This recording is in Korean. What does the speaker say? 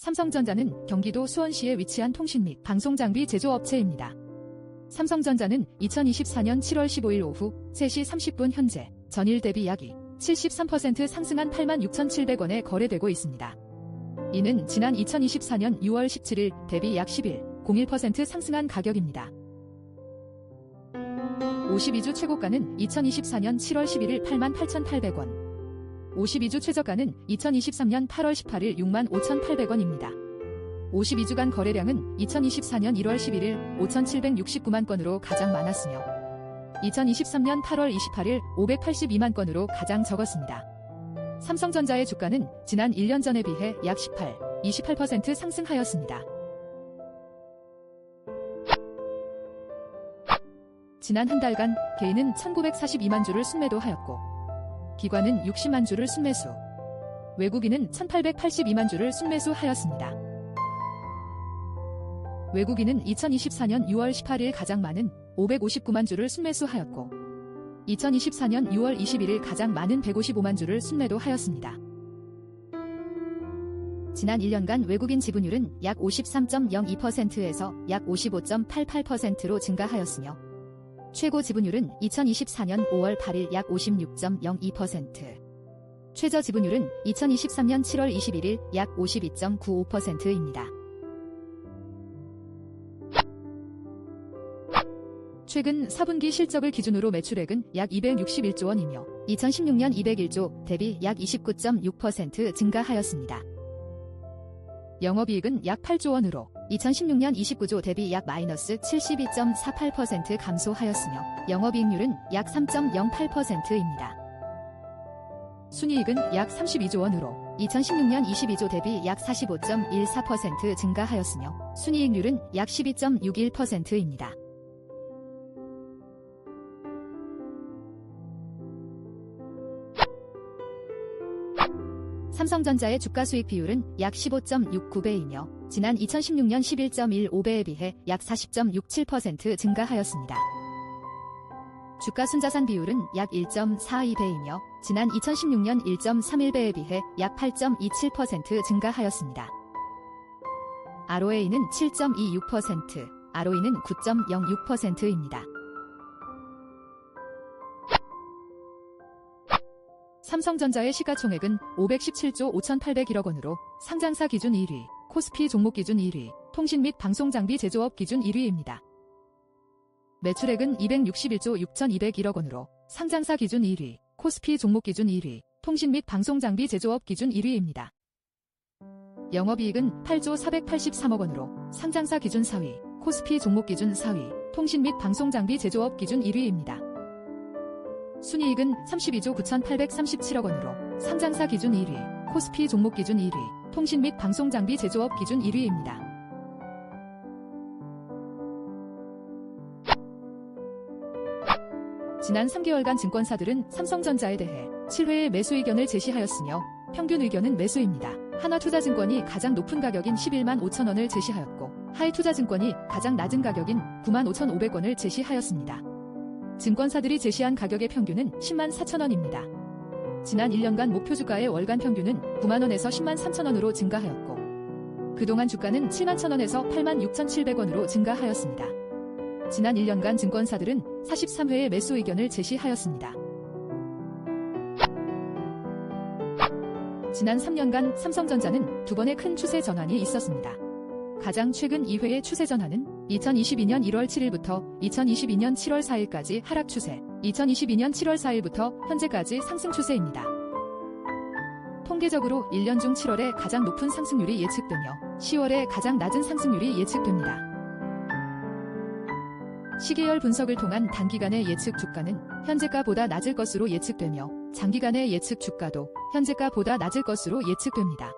삼성전자는 경기도 수원시에 위치한 통신 및 방송장비 제조업체입니다. 삼성전자는 2024년 7월 15일 오후 3시 30분 현재 전일 대비 약73% 상승한 86,700원에 거래되고 있습니다. 이는 지난 2024년 6월 17일 대비 약 11.01% 상승한 가격입니다. 52주 최고가는 2024년 7월 11일 88,800원, 52주 최저가는 2023년 8월 18일 65,800원입니다. 52주간 거래량은 2024년 1월 11일 5,769만 건으로 가장 많았으며 2023년 8월 28일 582만 건으로 가장 적었습니다. 삼성전자의 주가는 지난 1년 전에 비해 약 18, 28% 상승하였습니다. 지난 한 달간 개인은 1942만 주를 순매도하였고 기관은 60만 주를 순매수, 외국인은 1882만 주를 순매수하였습니다. 외국인은 2024년 6월 18일 가장 많은 559만 주를 순매수하였고 2024년 6월 21일 가장 많은 155만 주를 순매도하였습니다. 지난 1년간 외국인 지분율은 약 53.02%에서 약 55.88%로 증가하였으며 최고 지분율은 2024년 5월 8일 약 56.02%, 최저 지분율은 2023년 7월 21일 약 52.95%입니다. 최근 4분기 실적을 기준으로 매출액은 약 261조 원이며 2016년 201조 대비 약 29.6% 증가하였습니다. 영업이익은 약 8조 원으로 2016년 29조 대비 약 마이너스 72.48% 감소하였으며 영업이익률은 약 3.08%입니다. 순이익은 약 32조 원으로 2016년 22조 대비 약 45.14% 증가하였으며 순이익률은 약 12.61%입니다. 삼성전자의 주가 수익 비율은 약 15.69배이며 지난 2016년 11.15배에 비해 약 40.67% 증가하였습니다. 주가 순자산 비율은 약 1.42배이며 지난 2016년 1.31배에 비해 약 8.27% 증가하였습니다. ROA는 7.26%, ROE는 9.06%입니다. 삼성전자의 시가총액은 517조 5,801억 원으로 상장사 기준 1위, 코스피 종목 기준 1위, 통신 및 방송장비 제조업 기준 1위입니다. 매출액은 261조 6,201억 원으로 상장사 기준 1위, 코스피 종목 기준 1위, 통신 및 방송장비 제조업 기준 1위입니다. 영업이익은 8조 483억 원으로 상장사 기준 4위, 코스피 종목 기준 4위, 통신 및 방송장비 제조업 기준 1위입니다. 순이익은 32조 9,837억 원으로 상장사 기준 1위, 코스피 종목 기준 1위, 통신 및 방송장비 제조업 기준 1위입니다. 지난 3개월간 증권사들은 삼성전자에 대해 7회의 매수 의견을 제시하였으며 평균 의견은 매수입니다. 하나투자증권이 가장 높은 가격인 11만 5천 원을 제시하였고 하이투자증권이 가장 낮은 가격인 9만 5천5백원을 제시하였습니다. 증권사들이 제시한 가격의 평균은 10만 4천 원입니다. 지난 1년간 목표 주가의 월간 평균은 9만 원에서 10만 3천 원으로 증가하였고 그동안 주가는 7만 천 원에서 8만 6천7백원으로 증가하였습니다. 지난 1년간 증권사들은 43회의 매수 의견을 제시하였습니다. 지난 3년간 삼성전자는 두 번의 큰 추세 전환이 있었습니다. 가장 최근 2회의 추세 전환은 2022년 1월 7일부터 2022년 7월 4일까지 하락 추세, 2022년 7월 4일부터 현재까지 상승 추세입니다. 통계적으로 1년 중 7월에 가장 높은 상승률이 예측되며 10월에 가장 낮은 상승률이 예측됩니다. 시계열 분석을 통한 단기간의 예측 주가는 현재가보다 낮을 것으로 예측되며 장기간의 예측 주가도 현재가보다 낮을 것으로 예측됩니다.